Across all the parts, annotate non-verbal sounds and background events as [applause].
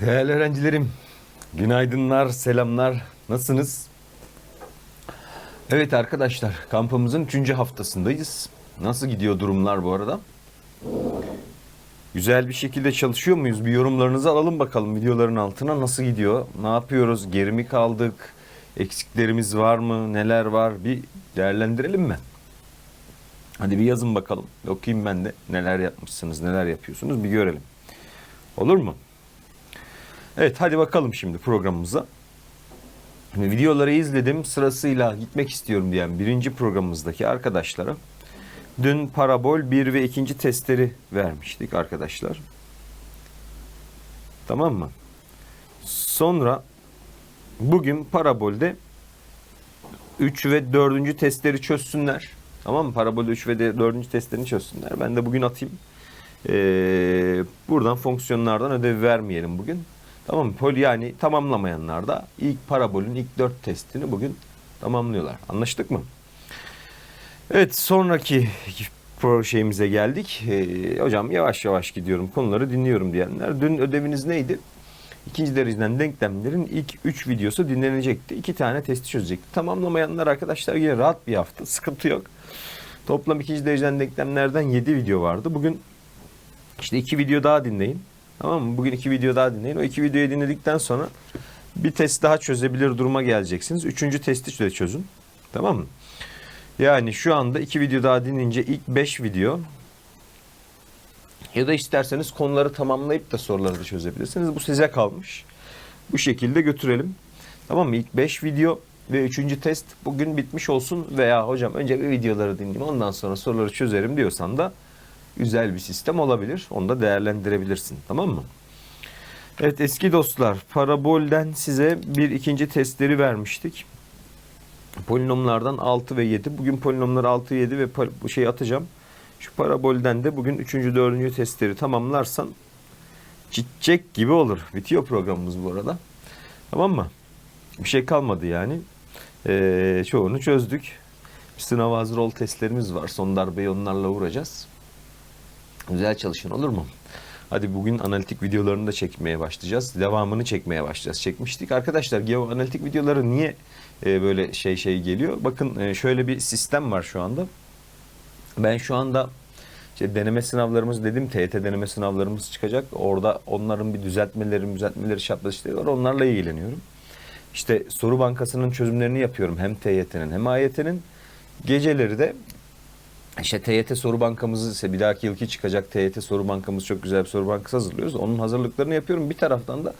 Değerli öğrencilerim, günaydınlar, selamlar. Nasılsınız? Evet arkadaşlar, kampımızın 3. haftasındayız. Nasıl gidiyor durumlar bu arada? Güzel bir şekilde çalışıyor muyuz? Bir yorumlarınızı alalım bakalım videoların altına. Nasıl gidiyor? Ne yapıyoruz? Geri mi kaldık? Eksiklerimiz var mı? Neler var? Bir değerlendirelim mi? Hadi bir yazın bakalım. Okuyayım ben de. Neler yapmışsınız, neler yapıyorsunuz bir görelim. Olur mu? Evet hadi bakalım şimdi programımıza. Videoları izledim sırasıyla gitmek istiyorum diyen birinci programımızdaki arkadaşlara dün parabol 1 ve 2. testleri vermiştik arkadaşlar. Tamam mı? Sonra bugün parabolde 3 ve 4. testleri çözsünler. Tamam mı? Parabolde 3 ve 4. testlerini çözsünler. Ben de bugün atayım. Ee, buradan fonksiyonlardan ödev vermeyelim bugün. Tamam mı? Pol yani tamamlamayanlar da ilk parabolün ilk 4 testini bugün tamamlıyorlar. Anlaştık mı? Evet sonraki pro şeyimize geldik. Ee, hocam yavaş yavaş gidiyorum konuları dinliyorum diyenler. Dün ödeviniz neydi? İkinci dereceden denklemlerin ilk 3 videosu dinlenecekti. 2 tane testi çözecekti. Tamamlamayanlar arkadaşlar yine rahat bir hafta. [laughs] Sıkıntı yok. Toplam ikinci dereceden denklemlerden 7 video vardı. Bugün işte 2 video daha dinleyin. Tamam mı? Bugün 2 video daha dinleyin. O 2 videoyu dinledikten sonra bir test daha çözebilir duruma geleceksiniz. Üçüncü testi de çözün. Tamam mı? Yani şu anda 2 video daha dinleyince ilk 5 video ya da isterseniz konuları tamamlayıp da soruları da çözebilirsiniz. Bu size kalmış. Bu şekilde götürelim. Tamam mı? İlk 5 video ve 3. test bugün bitmiş olsun veya hocam önce bir videoları dinleyeyim ondan sonra soruları çözerim diyorsan da güzel bir sistem olabilir. Onu da değerlendirebilirsin. Tamam mı? Evet eski dostlar parabolden size bir ikinci testleri vermiştik. Polinomlardan 6 ve 7. Bugün polinomları 6, 7 ve bu şeyi atacağım. Şu parabolden de bugün 3. 4. testleri tamamlarsan çiçek gibi olur. Bitiyor programımız bu arada. Tamam mı? Bir şey kalmadı yani. Ee, çoğunu çözdük. Sınav hazır ol testlerimiz var. Son darbeyi onlarla vuracağız. Güzel çalışın olur mu? Hadi bugün analitik videolarını da çekmeye başlayacağız. Devamını çekmeye başlayacağız. Çekmiştik. Arkadaşlar geo analitik videoları niye e, böyle şey şey geliyor? Bakın e, şöyle bir sistem var şu anda. Ben şu anda işte deneme sınavlarımız dedim TYT deneme sınavlarımız çıkacak. Orada onların bir düzeltmeleri, düzeltmeleri şartlı işleri var. Onlarla ilgileniyorum. İşte soru bankasının çözümlerini yapıyorum. Hem TYT'nin hem AYT'nin. Geceleri de işte TYT soru bankamızı ise bir dahaki yılki çıkacak TYT soru bankamız çok güzel bir soru bankası hazırlıyoruz. Onun hazırlıklarını yapıyorum. Bir taraftan da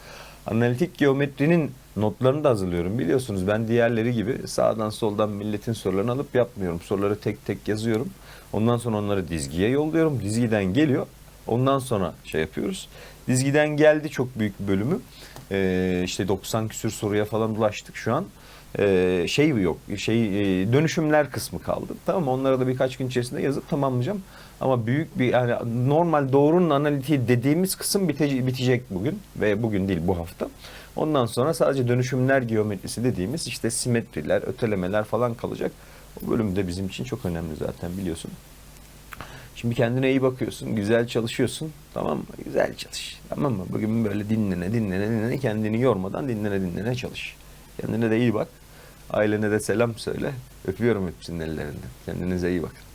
analitik geometrinin notlarını da hazırlıyorum. Biliyorsunuz ben diğerleri gibi sağdan soldan milletin sorularını alıp yapmıyorum. Soruları tek tek yazıyorum. Ondan sonra onları dizgiye yolluyorum. Dizgiden geliyor. Ondan sonra şey yapıyoruz. Dizgiden geldi çok büyük bir bölümü. Ee, işte 90 küsür soruya falan ulaştık şu an. Ee, şey yok, şey e, dönüşümler kısmı kaldı. Tamam mı? onları da birkaç gün içerisinde yazıp tamamlayacağım. Ama büyük bir yani normal doğrunun analitiği dediğimiz kısım bitecek, bitecek bugün ve bugün değil bu hafta. Ondan sonra sadece dönüşümler geometrisi dediğimiz işte simetriler, ötelemeler falan kalacak. O bölüm de bizim için çok önemli zaten biliyorsun. Şimdi kendine iyi bakıyorsun, güzel çalışıyorsun. Tamam mı? Güzel çalış. Tamam mı? Bugün böyle dinlene, dinlene, dinlene, kendini yormadan dinlene, dinlene çalış. Kendine de iyi bak. Ailene de selam söyle. Öpüyorum hepsinin ellerinden. Kendinize iyi bakın.